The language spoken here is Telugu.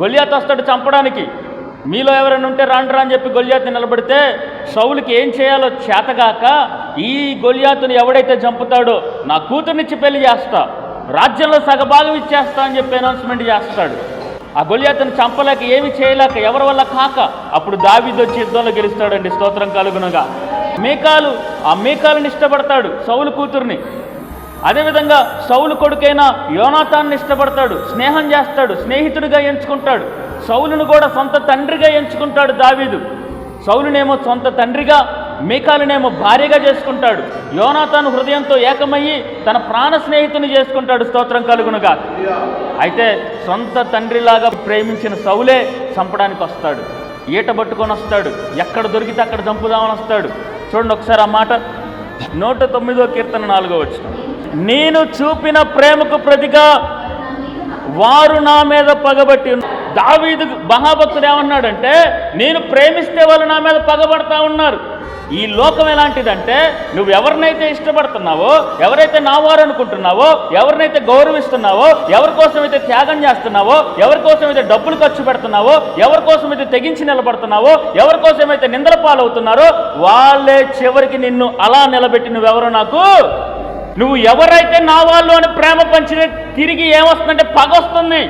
గొలియాత్ వస్తాడు చంపడానికి. మీలో ఎవరైనా ఉంటే రాండ్రా అని చెప్పి గొలియాతు నిలబడితే సౌలుకి ఏం చేయాలో చేతగాక ఈ గొలియాతుని ఎవడైతే చంపుతాడో నా కూతుర్నిచ్చి పెళ్ళి చేస్తా. రాజ్యంలో సగభాగం ఇచ్చేస్తా అని చెప్పి అనౌన్స్మెంట్ చేస్తాడు. ఆ గొలియాతను చంపలేక ఏమి చేయలేక ఎవరి వల్ల కాక అప్పుడు దావీదు వచ్చి యుద్ధంలో గెలుస్తాడండి. స్తోత్రం కలుగునగా. మేకాలు ఆ మేకాలను ఇష్టపడతాడు సౌలు కూతుర్ని. అదేవిధంగా సౌలు కొడుకైన యోనాథాన్ని ఇష్టపడతాడు స్నేహం చేస్తాడు స్నేహితుడిగా ఎంచుకుంటాడు. సౌలును కూడా సొంత తండ్రిగా ఎంచుకుంటాడు దావీదు. సౌలునేమో సొంత తండ్రిగా మేకాలునేమో భార్యగా చేసుకుంటాడు. యోనాథాను హృదయంతో ఏకమయ్యి తన ప్రాణ స్నేహితుని చేసుకుంటాడు. స్తోత్రం కలుగునుగా అయితే సొంత తండ్రిలాగా ప్రేమించిన సౌలే చంపడానికి వస్తాడు. ఈట పట్టుకొని వస్తాడు. ఎక్కడ దొరికితే అక్కడ చంపుదామని వస్తాడు. చూడండి ఒకసారి ఆ మాట. నూట తొమ్మిదో కీర్తన నాలుగో వచ్చిన నేను చూపిన ప్రేమకు ప్రతిగా వారు నా మీద పగబట్టి దావీదు మహాభక్తుడు ఏమన్నాడంటే నేను ప్రేమిస్తే వాళ్ళు నా మీద పగబడతా ఉన్నారు. ఈ లోకం ఎలాంటిదంటే నువ్వు ఎవరినైతే ఇష్టపడుతున్నావో ఎవరైతే నా వారు అనుకుంటున్నావో ఎవరినైతే గౌరవిస్తున్నావో ఎవరి కోసం అయితే త్యాగం చేస్తున్నావో ఎవరి కోసం అయితే డబ్బులు ఖర్చు పెడుతున్నావో ఎవరి కోసం అయితే తెగించి నిలబడుతున్నావో ఎవరి కోసం అయితే నిందల పాలవుతున్నారో వాళ్ళే చివరికి నిన్ను అలా నిలబెట్టి నువ్వెవరో నాకు నువ్వు ఎవరైతే నా వాళ్ళు అని ప్రేమ పంచిన తిరిగి ఏమొస్తుందంటే పగ వస్తుంది